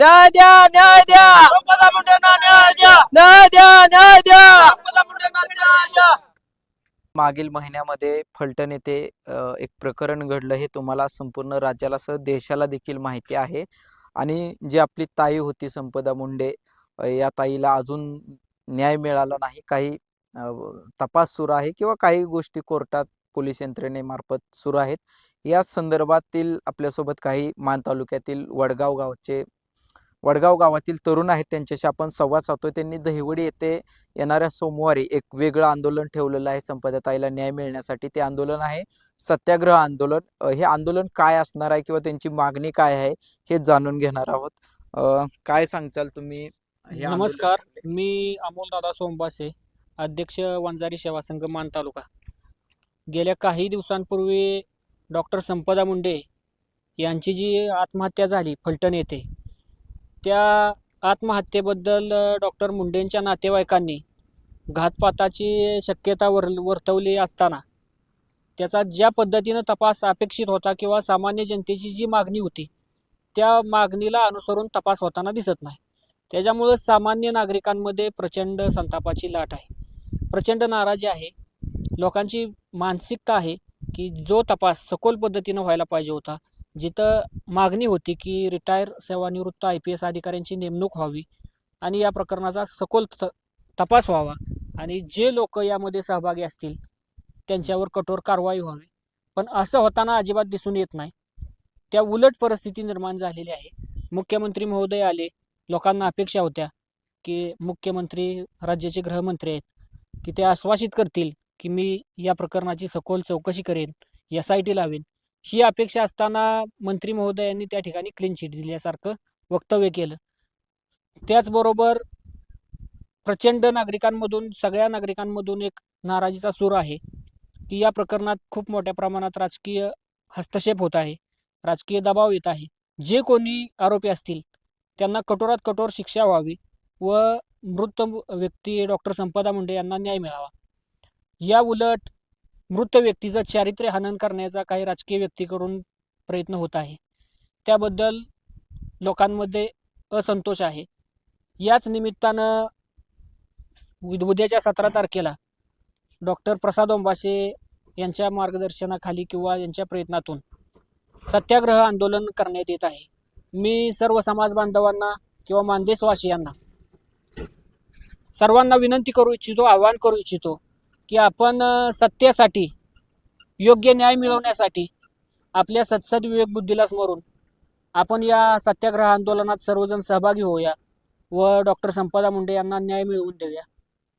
न्याय द्या न्याय द्या. संपदा मुंडेंना न्याय द्या. न्याय द्या न्याय द्या. संपदा मुंडेंना न्याय द्या. मागील महिन्यामध्ये फलटण येथे एक प्रकरण घडलं हे तुम्हाला संपूर्ण राज्याला सह देशाला देखील माहिती आहे. आणि जी आपली ताई होती संपदा मुंडे या ताईला अजून न्याय मिळाला नाही. काही तपास सुरू आहे किंवा काही गोष्टी कोर्टात पोलीस यंत्रणेमार्फत सुरू आहेत. या संदर्भातील आपल्यासोबत काही मान तालुक्यातील वडगाव गावचे वडगाव गावातील तरुण आहेत. त्यांच्याशी आपण संवाद साधतोय. त्यांनी दहिवडी येथे येणाऱ्या सोमवारी एक वेगळं आंदोलन ठेवलेलं आहे. संपदाताईला न्याय मिळण्यासाठी ते आंदोलन आहे. सत्याग्रह आंदोलन हे आंदोलन काय असणार आहे किंवा त्यांची मागणी काय आहे हे जाणून घेणार आहोत. काय सांगचाल तुम्ही नमस्कार. मी अमोल दादा सोमबासे अध्यक्ष वंजारी सेवा संघ मान तालुका. गेल्या काही दिवसांपूर्वी डॉक्टर संपदा मुंडे यांची जी आत्महत्या झाली फलटण येथे त्या आत्महत्येबद्दल डॉक्टर मुंडेंच्या नातेवाईकांनी घातपाताची शक्यता वर वर्तवली असताना त्याचा ज्या पद्धतीनं तपास अपेक्षित होता किंवा सामान्य जनतेची जी मागणी होती त्या मागणीला अनुसरून तपास होताना दिसत नाही. त्याच्यामुळं सामान्य नागरिकांमध्ये प्रचंड संतापाची लाट आहे. प्रचंड नाराजी आहे. लोकांची मानसिकता आहे की जो तपास सखोल पद्धतीनं व्हायला पाहिजे होता जिथं मागणी होती की रिटायर सेवानिवृत्त आय पी एस अधिकाऱ्यांची नेमणूक व्हावी आणि या प्रकरणाचा सखोल त तपास व्हावा आणि जे लोक यामध्ये सहभागी असतील त्यांच्यावर कठोर कारवाई व्हावी. पण असं होताना अजिबात दिसून येत नाही. त्या उलट परिस्थिती निर्माण झालेली आहे. मुख्यमंत्री महोदय आले. लोकांना अपेक्षा होत्या की मुख्यमंत्री राज्याचे गृहमंत्री आहेत की ते आश्वासित करतील की मी या प्रकरणाची सखोल चौकशी करेन एस आय टी लावेन. ही अपेक्षा असताना मंत्री महोदयांनी त्या ठिकाणी क्लीन चिट दिल्यासारखं वक्तव्य केलं. त्याचबरोबर प्रचंड नागरिकांमधून सगळ्या नागरिकांमधून एक नाराजीचा सूर आहे की या प्रकरणात खूप मोठ्या प्रमाणात राजकीय हस्तक्षेप होत आहे राजकीय दबाव येत आहे. जे कोणी आरोपी असतील त्यांना कठोरात कठोर शिक्षा व्हावी व मृत व्यक्ती डॉक्टर संपदा मुंडे यांना न्याय मिळावा. या उलट मृत व्यक्तीचं चारित्र्य हनन करण्याचा काही राजकीय व्यक्तीकडून प्रयत्न होत आहे. त्याबद्दल लोकांमध्ये असंतोष आहे. याच निमित्तानं उद्याच्या सतरा तारखेला डॉक्टर प्रसाद ओंबासे यांच्या मार्गदर्शनाखाली किंवा यांच्या प्रयत्नातून सत्याग्रह आंदोलन करण्यात येत आहे. मी सर्व समाज बांधवांना किंवा मानदेशवासियांना सर्वांना विनंती करू इच्छितो आवाहन करू इच्छितो की आपण सत्यासाठी योग्य न्याय मिळवण्यासाठी आपल्या सत्सद विवेक बुद्धीला स्मरून आपण या सत्याग्रह आंदोलनात सर्वजण सहभागी होऊया व डॉक्टर संपदा मुंडे यांना न्याय मिळवून देऊया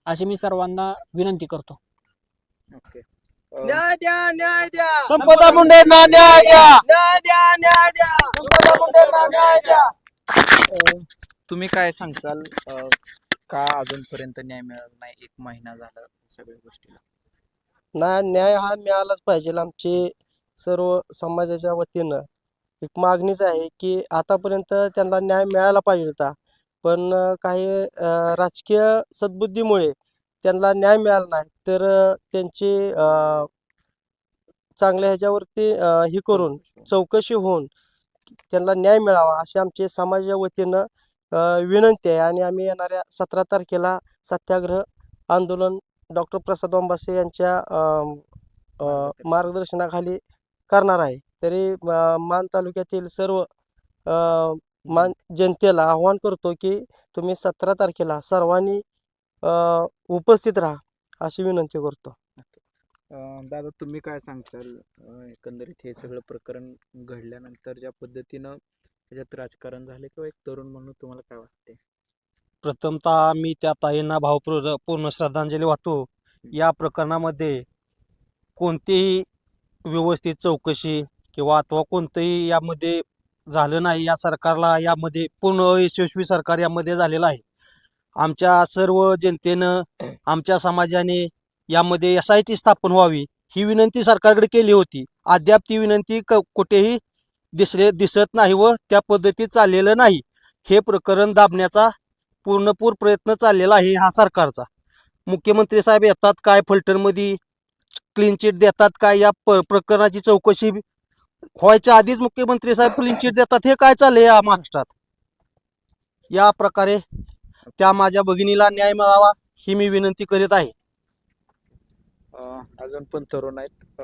अशी मी सर्वांना विनंती करतो. न्याय द्या न्याय द्या. संपदा मुंडेंना न्याय द्या. न्याय द्या न्याय द्या. संपदा मुंडेंना न्याय द्या. तुम्ही काय सांगचाल का अजूनपर्यंत न्याय मिळाला नाही? एक महिना झाला सगळ्या गोष्टीला. ना न्याय हा मिळालाच पाहिजे. आमची सर्व समाजाच्या वतीनं एक मागणीच आहे की आतापर्यंत त्यांना न्याय मिळायला पाहिजे होता. पण काही राजकीय सद्बुद्धीमुळे त्यांना न्याय मिळाला नाही. तर त्यांची चांगल्या ह्याच्यावरती हे करून चौकशी होऊन. त्यांना न्याय मिळावा अशी आमची समाजाच्या वतीनं विनंती आहे. आणि आम्ही येणाऱ्या सतरा तारखेला सत्याग्रह आंदोलन डॉक्टर प्रसाद ओंबासे यांच्या मार्गदर्शनाखाली करणार आहे. तरी मान तालुक्यातील सर्व मान जनतेला आव्हान करतो की तुम्ही सतरा तारखेला सर्वांनी उपस्थित राहा अशी विनंती करतो. दादा तुम्ही काय सांगचाल एकंदरीत हे सगळं प्रकरण घडल्यानंतर ज्या पद्धतीनं त्याच्यात राजकारण झाले किंवा एक तरुण म्हणून तुम्हाला काय वाटते प्रथमतः मी त्या ताईंना भावपूर्ण पूर्ण श्रद्धांजली वाहतो. या प्रकरणामध्ये कोणतीही व्यवस्थित चौकशी किंवा अथवा कोणतंही यामध्ये झालं नाही. या सरकारला यामध्ये पूर्ण अयशस्वी सरकार यामध्ये झालेलं आहे. आमच्या सर्व जनतेनं आमच्या समाजाने यामध्ये एस आय टी स्थापन व्हावी ही विनंती सरकारकडे केली होती. अद्याप ती विनंती क कुठेही दिसले दिसत नाही व त्या पद्धतीत चाललेलं नाही. हे प्रकरण दाबण्याचा पूर्णपूर प्रयत्न चाललेला आहे हा सरकारचा. मुख्यमंत्री साहेब येतात काय? फलटणमध्ये क्लीन चिट देतात काय? या प प्रकरणाची चौकशी व्हायच्या आधीच मुख्यमंत्री साहेब क्लीन चिट देतात. हे काय चाललंय या महाराष्ट्रात? या प्रकारे त्या माझ्या भगिनीला न्याय मिळावा ही मी विनंती करीत आहे. अजून पण तरुण आहेत.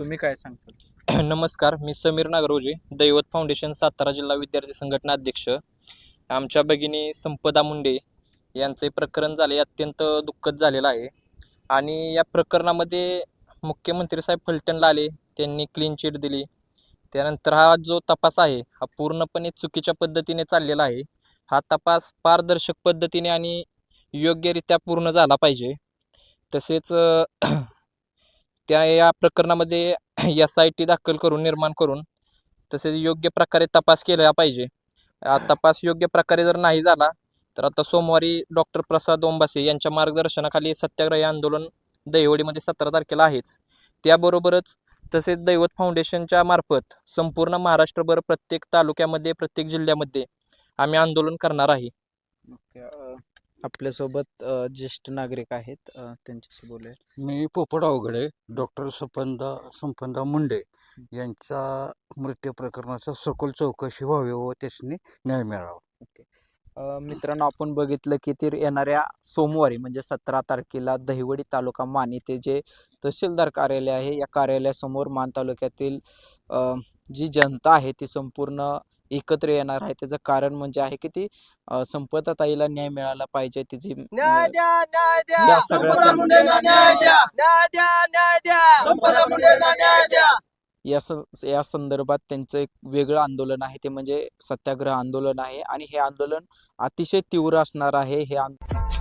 तुम्ही काय सांगता नमस्कार मी समीर नागरोजी दैवत फाउंडेशन सातारा जिल्हा विद्यार्थी संघटना अध्यक्ष. आमच्या भगिनी संपदा मुंडे यांचे प्रकरण झाले अत्यंत दुःखद झालेलं आहे. आणि या प्रकरणामध्ये मुख्यमंत्री साहेब फलटणला आले त्यांनी क्लीन चिट दिली. त्यानंतर हा जो तपास आहे हा पूर्णपणे चुकीच्या पद्धतीने चाललेला आहे. हा तपास पारदर्शक पद्धतीने आणि योग्यरित्या पूर्ण झाला पाहिजे. तसेच त्या या प्रकरणामध्ये एस आय टी दाखल करून निर्माण करून तसेच योग्य प्रकारे तपास केला पाहिजे. तपास योग्य प्रकारे जर नाही झाला तर आता सोमवारी डॉक्टर प्रसाद ओंबासे यांच्या मार्गदर्शनाखाली सत्याग्रही आंदोलन दहिवडीमध्ये सतरा तारखेला आहेच. त्याबरोबरच तसेच दैवत फाउंडेशनच्या मार्फत संपूर्ण महाराष्ट्रभर प्रत्येक तालुक्यामध्ये प्रत्येक जिल्ह्यामध्ये आम्ही आंदोलन करणार आहे. आपल्यासोबत अ, ज्येष्ठ नागरिक आहेत अ, त्यांच्याशी बोलूया. मी पोपट अवघडे डॉक्टर संपदा संपदा मुंडे यांच्या मृत्यू प्रकरणाचा सखोल चौकशी व्हावी व त्यासनी न्याय मिळावा. अ, मित्रांनो आपण बघितलं की ते येणाऱ्या सोमवारी म्हणजे सतरा तारखेला दहिवडी तालुका मान येथे जे तहसीलदार कार्यालय आहे या कार्यालयासमोर मान तालुक्यातील अ, जी जनता आहे ती संपूर्ण एकत्र येणार आहे. त्याचं कारण म्हणजे आहे की ती अ, संपदाताईला न्याय मिळाला पाहिजे. तिची या सगळ्या संपदा संपदा या संदर्भात त्यांचं एक वेगळं आंदोलन आहे. ते म्हणजे सत्याग्रह आंदोलन आहे. आणि हे आंदोलन अतिशय तीव्र असणार आहे. हे आंदोलन